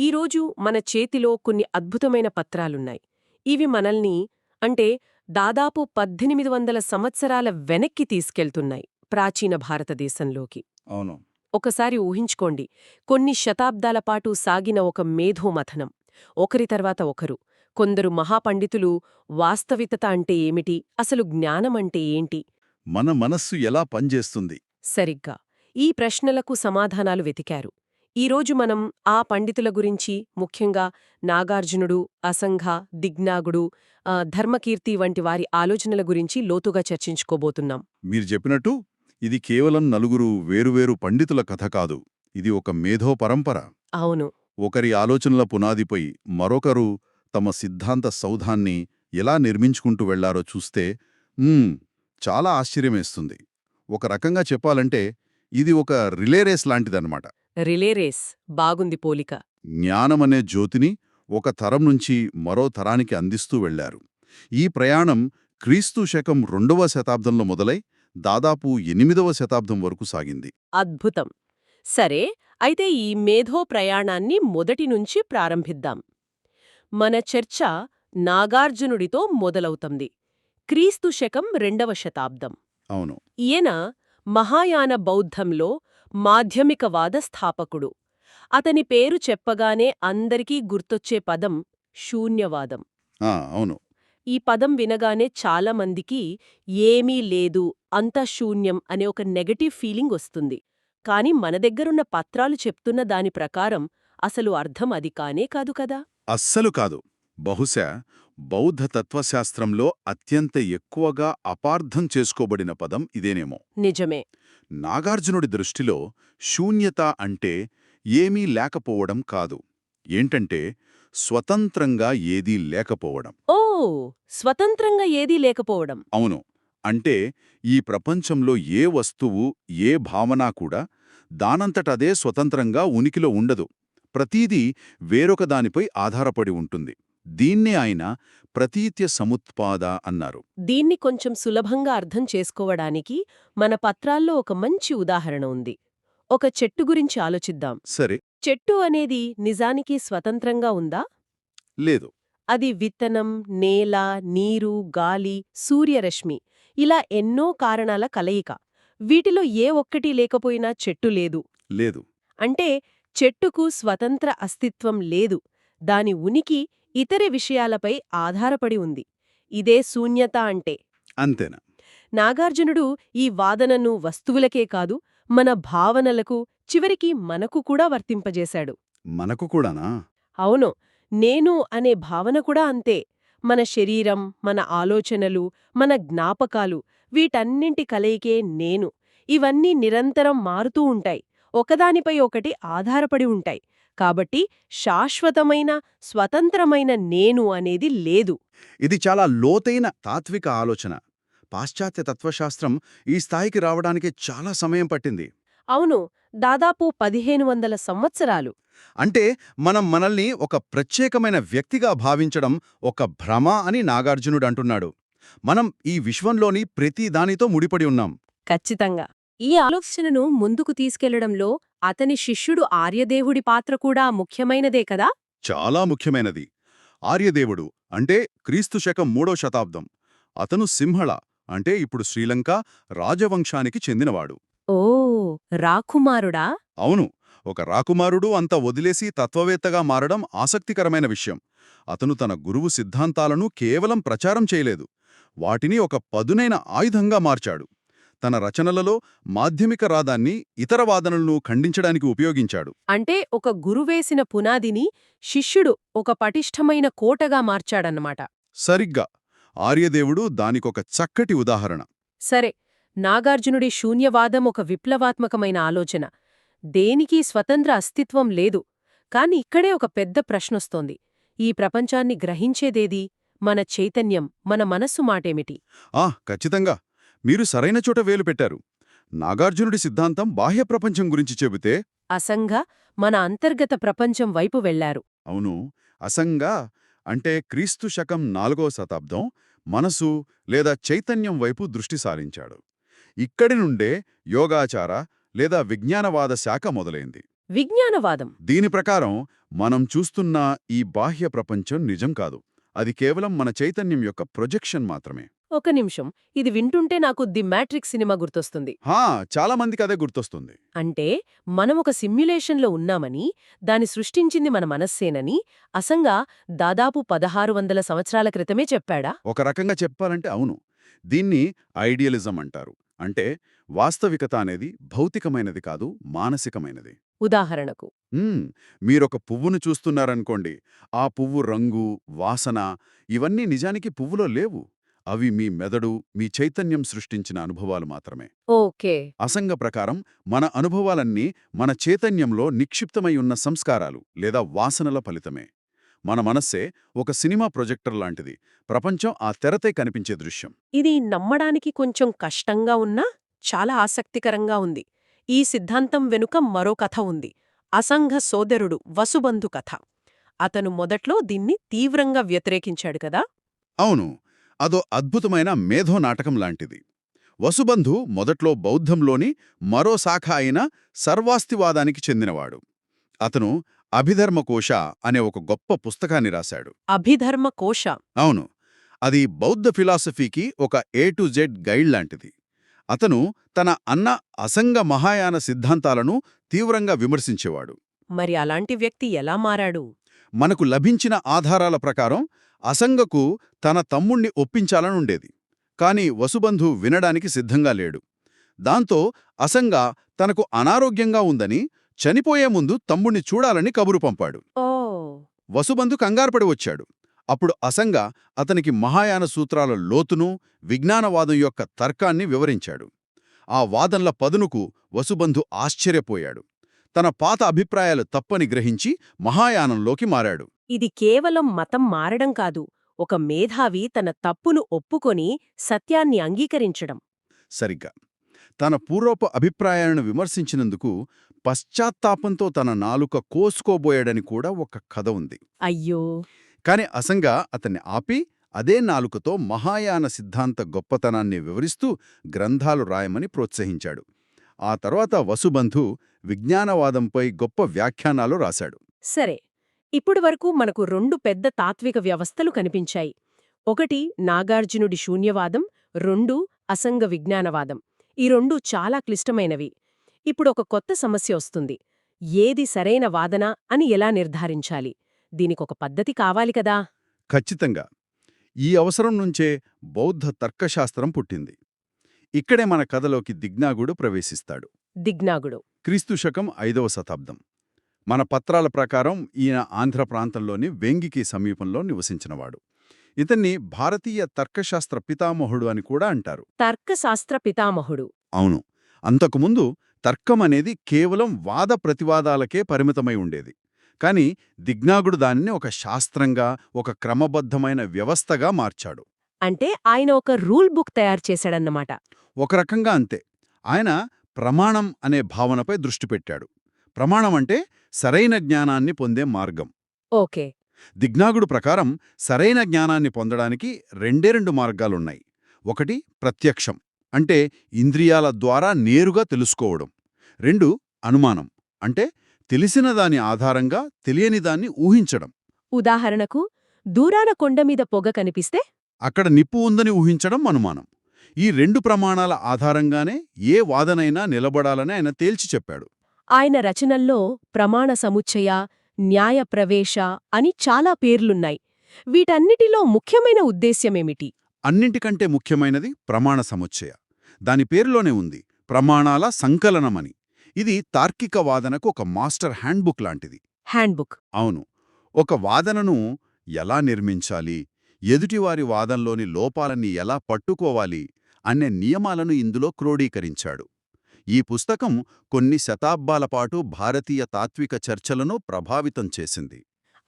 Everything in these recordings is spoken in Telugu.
ఈరోజు మన చేతిలో కొన్ని అద్భుతమైన పత్రాలున్నాయి. ఇవి మనల్ని అంటే దాదాపు పద్దెనిమిది వందల సంవత్సరాల వెనక్కి తీసుకెళ్తున్నాయి ప్రాచీన భారతదేశంలోకి. అవును. ఒకసారి ఊహించుకోండి కొన్ని శతాబ్దాల పాటు సాగిన ఒక మేధోమథనం. ఒకరి తర్వాత ఒకరు. కొందరు మహాపండితులు వాస్తవికత అంటే ఏమిటి? అసలు జ్ఞానం అంటే ఏంటి? మన మనస్సు ఎలా పనిచేస్తుంది? సరిగ్గా. ఈ ప్రశ్నలకు సమాధానాలు వెతికారు. ఈరోజు మనం ఆ పండితుల గురించి ముఖ్యంగా నాగార్జునుడు అసంఘ దిగ్నాగుడు ధర్మకీర్తి వంటి వారి ఆలోచనల గురించి లోతుగా చర్చించుకోబోతున్నాం. మీరు చెప్పినట్టు ఇది కేవలం నలుగురు వేరువేరు పండితుల కథ కాదు ఇది ఒక మేధో పరంపర. అవును. ఒకరి ఆలోచనల పునాదిపై మరొకరు తమ సిద్ధాంత సౌధాన్ని ఎలా నిర్మించుకుంటూ వెళ్ళారో చూస్తే చాలా ఆశ్చర్యమేస్తుంది. ఒక రకంగా చెప్పాలంటే ఇది ఒక రిలే రేస్ లాంటిదన్నమాట. రిలే రేస్ బాగుంది పోలిక. జ్ఞానమనే జ్యోతిని ఒక తరం నుంచి మరో తరానికి అందిస్తూ వెళ్ళారు. ఈ ప్రయాణం క్రీస్తు శకం రెండవ శతాబ్దంలో మొదలై దాదాపు ఎనిమిదవ శతాబ్దం వరకు సాగింది. అద్భుతం! సరే అయితే ఈ మేధో ప్రయాణాన్ని మొదటి నుంచి ప్రారంభిద్దాం. మన చర్చ నాగార్జునుడితో మొదలవుతుంది. క్రీస్తు శకం రెండవ శతాబ్దం. అవును. ఈయన మహాయాన బౌద్ధంలో మాధ్యమికవాద స్థాపకుడు. అతని పేరు చెప్పగానే అందరికీ గుర్తొచ్చే పదం శూన్యవాదం. ఆ, అవును. ఈ పదం వినగానే చాలామందికి ఏమీ లేదు అంతా శూన్యం అనే ఒక నెగటివ్ ఫీలింగ్ వస్తుంది. కాని మన దగ్గరున్న పత్రాలు చెప్తున్న దాని ప్రకారం అసలు అర్థం అది కానే కాదు కదా? అస్సలు కాదు. బహుశా బౌద్ధ తత్వశాస్త్రంలో అత్యంత ఎక్కువగా అపార్థం చేసుకోబడిన పదం ఇదేనేమో. నిజమే. నాగార్జునుడి దృష్టిలో శూన్యత అంటే ఏమీ లేకపోవడం కాదు. ఏంటంటే స్వతంత్రంగా ఏదీ లేకపోవడం. ఓ స్వతంత్రంగా ఏదీ లేకపోవడం. అవును. అంటే ఈ ప్రపంచంలో ఏ వస్తువు ఏ భావన కూడా దానంతటదే స్వతంత్రంగా ఉనికిలో ఉండదు. ప్రతీదీ వేరొక దానిపై ఆధారపడి ఉంటుంది. దీన్నే ఆయన ప్రతీత్య సముత్పాద అన్నారు. దీన్ని కొంచెం సులభంగా అర్థం చేసుకోవడానికి మన పత్రాల్లో ఒక మంచి ఉదాహరణ ఉంది. ఒక చెట్టు గురించి ఆలోచిద్దాం. సరే. చెట్టు అనేది నిజానికి స్వతంత్రంగా ఉందా? లేదు. అది విత్తనం నేల నీరు గాలి సూర్యరశ్మి ఇలా ఎన్నో కారణాల కలయిక. వీటిలో ఏ ఒక్కటి లేకపోయినా చెట్టు లేదు. లేదు. అంటే చెట్టుకు స్వతంత్ర అస్తిత్వం లేదు. దాని ఉనికి ఇతర విషయాలపై ఆధారపడి ఉంది. ఇదే శూన్యత అంటే. అంతేనా? నాగార్జునుడు ఈ వాదనను వస్తువులకే కాదు మన భావనలకు చివరికి మనకు కూడా వర్తింపజేశాడు. మనకు కూడానా? అవును. నేను అనే భావన కూడా అంతే. మన శరీరం మన ఆలోచనలు మన జ్ఞాపకాలు వీటన్నింటి కలయికే నేను. ఇవన్నీ నిరంతరం మారుతూ ఉంటాయి. ఒకదానిపై ఒకటి ఆధారపడి ఉంటాయి. కాబట్టి శాశ్వతమైన స్వతంత్రమైన నేను అనేది లేదు. ఇది చాలా లోతైన తాత్విక ఆలోచన. పాశ్చాత్య తత్వశాస్త్రం ఈ స్థాయికి రావడానికి చాలా సమయం పట్టింది. అవును దాదాపు పదిహేను వందల సంవత్సరాలు. అంటే మనం మనల్ని ఒక ప్రత్యేకమైన వ్యక్తిగా భావించడం ఒక భ్రమ అని నాగార్జునుడు అంటున్నాడు. మనం ఈ విశ్వంలోని ప్రతి దానితో ముడిపడి ఉన్నాం. ఖచ్చితంగా. ఈ ఆలోచనను ముందుకు తీసుకెళ్ళడంలో అతని శిష్యుడు ఆర్యదేవుడి పాత్ర కూడా ముఖ్యమైనదే కదా? చాలా ముఖ్యమైనది. ఆర్యదేవుడు అంటే క్రీస్తు శకం మూడో శతాబ్దం. అతను సింహళ అంటే ఇప్పుడు శ్రీలంక రాజవంశానికి చెందినవాడు. ఓ రాకుమారుడా? అవును. ఒక రాకుమారుడు అంత వదిలేసి తత్వవేత్తగా మారడం ఆసక్తికరమైన విషయం. అతను తన గురువు సిద్ధాంతాలను కేవలం ప్రచారం చేయలేదు. వాటిని ఒక పదునైన ఆయుధంగా మార్చాడు. తన రచనలలో మాధ్యమిక రాదాన్ని ఇతర వాదనలను ఖండించడానికి ఉపయోగించాడు. అంటే ఒక గురువేసిన పునాదిని శిష్యుడు ఒక పటిష్టమైన కోటగా మార్చాడన్నమాట. సరిగ్గా. ఆర్యదేవుడు దానికొక చక్కటి ఉదాహరణ. సరే నాగార్జునుడి శూన్యవాదం ఒక విప్లవాత్మకమైన ఆలోచన. దేనికి స్వతంత్ర అస్తిత్వం లేదు కాని ఇక్కడే ఒక పెద్ద ప్రశ్నొస్తోంది. ఈ ప్రపంచాన్ని గ్రహించేదేది? మన చైతన్యం మన మనస్సు మాటేమిటి? ఆ ఖచ్చితంగా. మీరు సరైన చోట వేలు పెట్టారు. నాగార్జునుడి సిద్ధాంతం బాహ్య ప్రపంచం గురించి చెబితే అసంగ మన అంతర్గత ప్రపంచం వైపు వెళ్ళారు. అవును అసంగా అంటే క్రీస్తు శకం నాలుగో శతాబ్దం మనసు లేదా చైతన్యం వైపు దృష్టి సారించాడు. ఇక్కడి నుండే యోగాచార లేదా విజ్ఞానవాద శాఖ మొదలైంది. విజ్ఞానవాదం. దీని ప్రకారం మనం చూస్తున్న ఈ బాహ్య ప్రపంచం నిజం కాదు. అది కేవలం మన చైతన్యం యొక్క ప్రొజెక్షన్ మాత్రమే. ఒక నిమిషం. ఇది వింటుంటే నాకు ది మ్యాట్రిక్స్ సినిమా గుర్తొస్తుంది. హా చాలా మందికి అదే గుర్తొస్తుంది. అంటే మనం ఒక సిమ్యులేషన్లో ఉన్నామని దాని సృష్టించింది మన మనస్సేనని అసంగా దాదాపు పదహారు వందల సంవత్సరాల క్రితమే చెప్పాడా? ఒక రకంగా చెప్పాలంటే అవును. దీన్ని ఐడియలిజం అంటారు. అంటే వాస్తవికత అనేది భౌతికమైనది కాదు మానసికమైనది. ఉదాహరణకు. మీరొక పువ్వును చూస్తున్నారనుకోండి. ఆ పువ్వు రంగు వాసన ఇవన్నీ నిజానికి పువ్వులో లేవు. అవి మీ మెదడు మీ చైతన్యం సృష్టించిన అనుభవాలు మాత్రమే. ఓకే. అసంగ ప్రకారం మన అనుభవాలన్నీ మన చైతన్యంలో నిక్షిప్తమై ఉన్న సంస్కారాలు లేదా వాసనల ఫలితమే. మన మనస్సే ఒక సినిమా ప్రొజెక్టర్ లాంటిది. ప్రపంచం ఆ తెరపై కనిపించే దృశ్యం. ఇది నమ్మడానికి కొంచెం కష్టంగా ఉన్నా చాలా ఆసక్తికరంగా ఉంది. ఈ సిద్ధాంతం వెనుక మరో కథ ఉంది. అసంఘ సోదరుడు వసుబంధు కథ. అతను మొదట్లో దీన్ని తీవ్రంగా వ్యతిరేకించాడు కదా? అవును. అదో అద్భుతమైన మేధో నాటకం లాంటిది. వసుబంధు మొదట్లో బౌద్ధంలోని మరో శాఖ అయిన సర్వాస్తివాదానికి చెందినవాడు. అతను అభిధర్మకోశ అనే ఒక గొప్ప పుస్తకాన్ని రాశాడు. అభిధర్మ కోశ అవును. అది బౌద్ధ ఫిలాసఫీకి ఒక ఏ టు జెడ్ గైడ్ లాంటిది. అతను తన అన్న అసంగ మహాయాన సిద్ధాంతాలను తీవ్రంగా విమర్శించేవాడు. మరి అలాంటి వ్యక్తి ఎలా మారాడు? మనకు లభించిన ఆధారాల ప్రకారం అసంగకు తన తమ్ముణ్ణి ఒప్పించాలనుండేది కాని వసుబంధు వినడానికి సిద్ధంగా లేడు. దాంతో అసంగ తనకు అనారోగ్యంగా ఉందని చనిపోయే ముందు తమ్ముణ్ణి చూడాలని కబురు పంపాడు. వసుబంధు కంగారుపడి వచ్చాడు. అప్పుడు అసంగ అతనికి మహాయాన సూత్రాల లోతును విజ్ఞానవాదం యొక్క తర్కాన్ని వివరించాడు. ఆ వాదనల పదునుకు వసుబంధు ఆశ్చర్యపోయాడు. తన పాత అభిప్రాయాలు తప్పని గ్రహించి మహాయానంలోకి మారాడు. ఇది కేవలం మతం మారడం కాదు ఒక మేధావి తన తప్పును ఒప్పుకొని సత్యాన్ని అంగీకరించడం. సరిగ్గా. తన పూర్వపు అభిప్రాయాలను విమర్శించినందుకు పశ్చాత్తాపంతో తన నాలుక కోసుకోబోయాడని కూడా ఒక కథ ఉంది. అయ్యో! కాని అసంగా అతన్ని ఆపి అదే నాలుకతో మహాయాన సిద్ధాంత గొప్పతనాన్ని వివరిస్తూ గ్రంథాలు రాయమని ప్రోత్సహించాడు. ఆ తర్వాత వసుబంధు విజ్ఞానవాదంపై గొప్ప వ్యాఖ్యానాలు రాశాడు. సరే ఇప్పటి వరకు మనకు రెండు పెద్ద తాత్విక వ్యవస్థలు కనిపించాయి. ఒకటి నాగార్జునుడి శూన్యవాదం రెండు అసంగ విజ్ఞానవాదం. ఈ రెండు చాలా క్లిష్టమైనవి. ఇప్పుడు ఒక కొత్త సమస్య వస్తుంది. ఏది సరైన వాదన అని ఎలా నిర్ధారించాలి? దీనికొక పద్ధతి కావాలి కదా! ఖచ్చితంగా. ఈ అవసరం నుంచే బౌద్ధ తర్కశాస్త్రం పుట్టింది. ఇక్కడే మన కథలోకి దిగ్నాగుడు ప్రవేశిస్తాడు. దిగ్నాగుడు. క్రీస్తు శకం ఐదవ శతాబ్దం. మన పత్రాల ప్రకారం ఈయన ఆంధ్ర ప్రాంతంలోని వేంగికి సమీపంలో నివసించినవాడు. ఇతన్ని భారతీయ తర్కశాస్త్ర పితామహుడు అని కూడా అంటారు. తర్కశాస్త్ర పితామహుడు. అవును. అంతకుముందు తర్కం అనేది కేవలం వాద ప్రతివాదాలకే పరిమితమై ఉండేది. కాని దిగ్నాగుడు దానిని ఒక శాస్త్రంగా ఒక క్రమబద్ధమైన వ్యవస్థగా మార్చాడు. అంటే ఆయన ఒక రూల్ బుక్ తయారు చేశాడన్నమాట. ఒక రకంగా అంతే. ఆయన ప్రమాణం అనే భావనపై దృష్టి పెట్టాడు. ప్రమాణం అంటే సరైన జ్ఞానాన్ని పొందే మార్గం. ఓకే. దిగ్నాగుడు ప్రకారం సరైన జ్ఞానాన్ని పొందడానికి రెండే రెండు మార్గాలున్నాయి. ఒకటి ప్రత్యక్షం అంటే ఇంద్రియాల ద్వారా నేరుగా తెలుసుకోవడం. రెండు అనుమానం అంటే తెలిసిన దాని ఆధారంగా తెలియని దాన్ని ఊహించడం. ఉదాహరణకు దూరాన కొండమీద పొగ కనిపిస్తే? అక్కడ నిప్పు ఉందని ఊహించడం అనుమానం. ఈ రెండు ప్రమాణాల ఆధారంగానే ఏ వాదనైనా నిలబడాలని ఆయన తేల్చి చెప్పాడు. ఆయన రచనల్లో ప్రమాణ సముచ్చయ న్యాయ ప్రవేశ అని చాలా పేర్లున్నాయి. వీటన్నిటిలో ముఖ్యమైన ఉద్దేశ్యమేమిటి? అన్నింటికంటే ముఖ్యమైనది ప్రమాణ సముచ్చయ. దాని పేరులోనే ఉంది ప్రమాణాల సంకలనమని. ఇది తార్కిక వాదనకు ఒక మాస్టర్ హ్యాండ్బుక్ లాంటిది. హ్యాండ్బుక్. అవును. ఒక వాదనను ఎలా నిర్మించాలి? ఎదుటివారి వాదనలోని లోపాలని ఎలా పట్టుకోవాలి? అనే నియమాలను ఇందులో క్రోడీకరించాడు. ఈ పుస్తకం కొన్ని శతాబ్దాల పాటు భారతీయ తాత్విక చర్చలను ప్రభావితం చేసింది.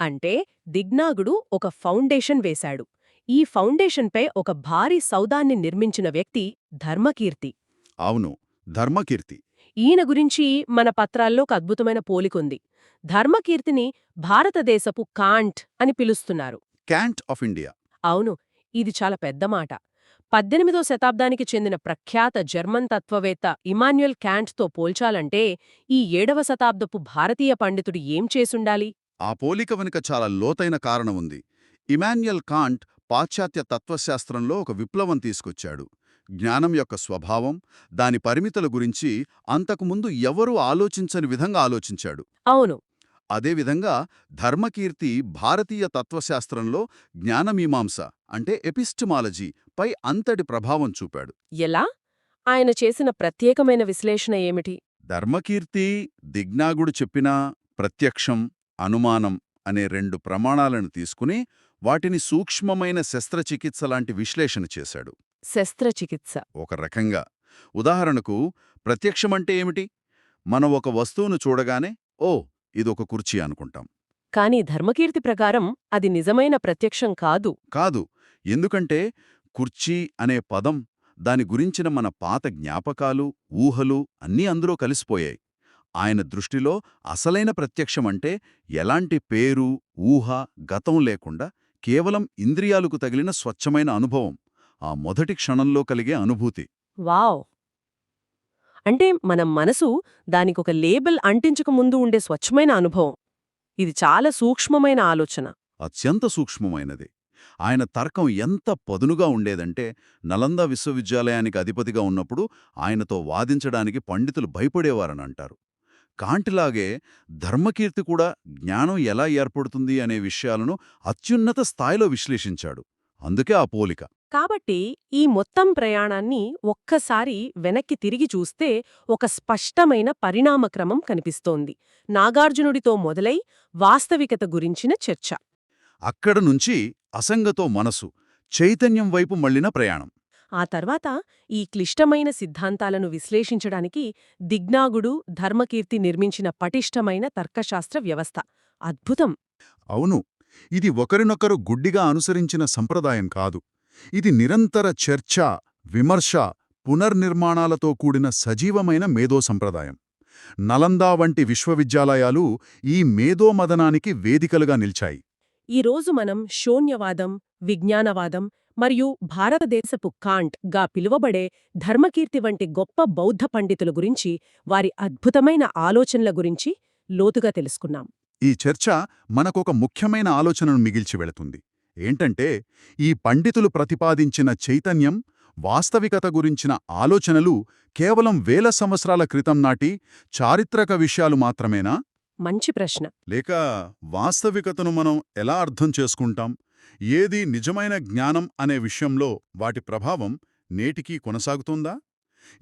అంటే దిగ్నాగుడు ఒక ఫౌండేషన్ వేశాడు. ఈ ఫౌండేషన్పై ఒక భారీ సౌదాన్ని నిర్మించిన వ్యక్తి ధర్మకీర్తి. అవును ధర్మకీర్తి. ఈయన గురించి మన పత్రాల్లో ఒక అద్భుతమైన పోలికుంది. ధర్మకీర్తిని భారతదేశపు కాంట్ అని పిలుస్తున్నారు. Kant of India. అవును ఇది చాలా పెద్ద మాట. పద్దెనిమిదో శతాబ్దానికి చెందిన ప్రఖ్యాత జర్మన్ తత్వవేత్త ఇమాన్యుయల్ క్యాంట్తో పోల్చాలంటే ఈ ఏడవ శతాబ్దపు భారతీయ పండితుడు ఏం చేసుండాలి? ఆ పోలిక వెనుక చాలా లోతైన కారణం ఉంది. ఇమాన్యుయల్ కాంట్ పాశ్చాత్య తత్వశాస్త్రంలో ఒక విప్లవం తీసుకొచ్చాడు. జ్ఞానం యొక్క స్వభావం దాని పరిమితుల గురించి అంతకుముందు ఎవరూ ఆలోచించని విధంగా ఆలోచించాడు. అవును. అదేవిధంగా ధర్మకీర్తి భారతీయ తత్వశాస్త్రంలో జ్ఞానమీమాంస అంటే ఎపిస్టమాలజీ పై అంతటి ప్రభావం చూపాడు. ఎలా? ఆయన చేసిన ప్రత్యేకమైన విశ్లేషణ ఏమిటి? ధర్మకీర్తి దిగ్నాగుడు చెప్పిన ప్రత్యక్షం అనుమానం అనే రెండు ప్రమాణాలను తీసుకుని వాటిని సూక్ష్మమైన శస్త్రచికిత్స లాంటి విశ్లేషణ చేశాడు. శస్త్రచికిత్స. ఒక రకంగా. ఉదాహరణకు ప్రత్యక్షమంటే ఏమిటి? మనం ఒక వస్తువును చూడగానే ఓ ఇదొక కుర్చీ అనుకుంటాం. కాని ధర్మకీర్తి ప్రకారం అది నిజమైన ప్రత్యక్షం కాదు. కాదు. ఎందుకంటే కుర్చీ అనే పదం దాని గురించిన మన పాత జ్ఞాపకాలు ఊహలు అన్నీ అందులో కలిసిపోయాయి. ఆయన దృష్టిలో అసలైన ప్రత్యక్షమంటే ఎలాంటి పేరు ఊహ గతం లేకుండా కేవలం ఇంద్రియాలకు తగిలిన స్వచ్ఛమైన అనుభవం ఆ మొదటి క్షణంలో కలిగే అనుభూతి. వావ్! అంటే మన మనసు దానికొక లేబుల్ అంటించక ముందు ఉండే స్వచ్ఛమైన అనుభవం. ఇది చాలా సూక్ష్మమైన ఆలోచన. అత్యంత సూక్ష్మమైనది. ఆయన తర్కం ఎంత పదునుగా ఉండేదంటే నలంద విశ్వవిద్యాలయానికి అధిపతిగా ఉన్నప్పుడు ఆయనతో వాదించడానికి పండితులు భయపడేవారని అంటారు కాంటిలాగే ధర్మకీర్తి కూడా జ్ఞానం ఎలా ఏర్పడుతుంది అనే విషయాలను అత్యున్నత స్థాయిలో విశ్లేషించాడు. అందుకే ఆ పోలిక. కాబట్టి ఈ మొత్తం ప్రయాణాన్ని ఒక్కసారి వెనక్కి తిరిగి చూస్తే ఒక స్పష్టమైన పరిణామక్రమం కనిపిస్తోంది. నాగార్జునుడితో మొదలై వాస్తవికత గురించిన చర్చ. అక్కడ నుంచి అసంగతో మనసు చైతన్యం వైపు మళ్ళిన ప్రయాణం. ఆ తర్వాత ఈ క్లిష్టమైన సిద్ధాంతాలను విశ్లేషించడానికి దిగ్నాగుడు ధర్మకీర్తి నిర్మించిన పటిష్టమైన తర్కశాస్త్ర వ్యవస్థ. అద్భుతం! అవును. ఇది ఒకరినొకరు గుడ్డిగా అనుసరించిన సంప్రదాయం కాదు. ఇది నిరంతర చర్చ విమర్శ పునర్నిర్మాణాలతో కూడిన సజీవమైన మేధో సంప్రదాయం. నలందా వంటి విశ్వవిద్యాలయాలు ఈ మేధోమదనానికి వేదికలుగా నిలిచాయి. ఈరోజు మనం శూన్యవాదం విజ్ఞానవాదం మరియు భారతదేశపు కాంట్గా పిలువబడే ధర్మకీర్తి వంటి గొప్ప బౌద్ధ పండితుల గురించి వారి అద్భుతమైన ఆలోచనల గురించి లోతుగా తెలుసుకున్నాం. ఈ చర్చ మనకొక ముఖ్యమైన ఆలోచనను మిగిల్చి వెళుతుంది. ఏంటంటే ఈ పండితులు ప్రతిపాదించిన చైతన్యం వాస్తవికత గురించిన ఆలోచనలు కేవలం వేల సంవత్సరాల క్రితం నాటి చారిత్రక విషయాలు మాత్రమేనా? మంచి ప్రశ్న. లేక వాస్తవికతను మనం ఎలా అర్థం చేసుకుంటాం? ఏది నిజమైన జ్ఞానం అనే విషయంలో వాటి ప్రభావం నేటికీ కొనసాగుతుందా?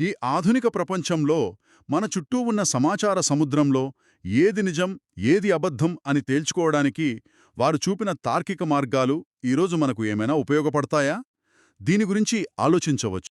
ఈ ఆధునిక ప్రపంచంలో మన చుట్టూ ఉన్న సమాచార సముద్రంలో ఏది నిజం ఏది అబద్ధం అని తేల్చుకోవడానికి వారు చూపిన తార్కిక మార్గాలు ఈరోజు మనకు ఏమైనా ఉపయోగపడతాయా? దీని గురించి ఆలోచించవచ్చు.